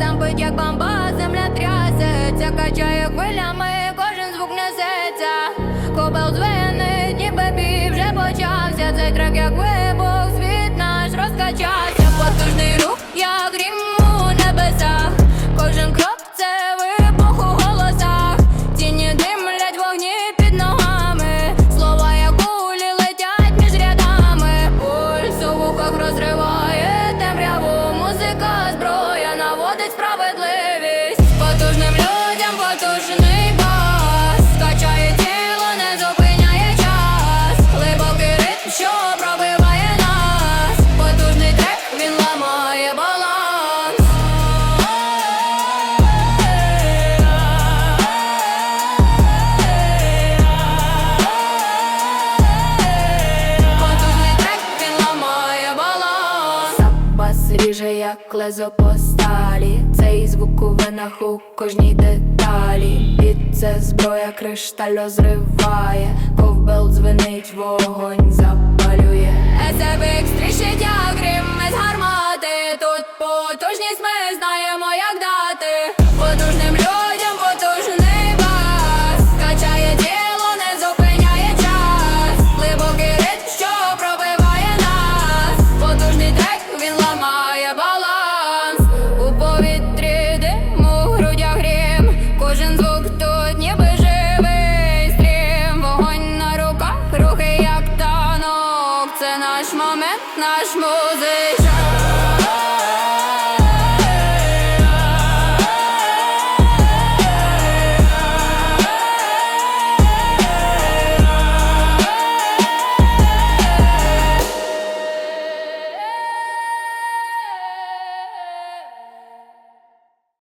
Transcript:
там бить як бомба, земля трясеться, качає хвиля. Ляже як лезо по сталі, цей звук у кожній деталі. Під це зброя кришталь розриває, ковбел дзвенить вогонь. наш момент, наш музичний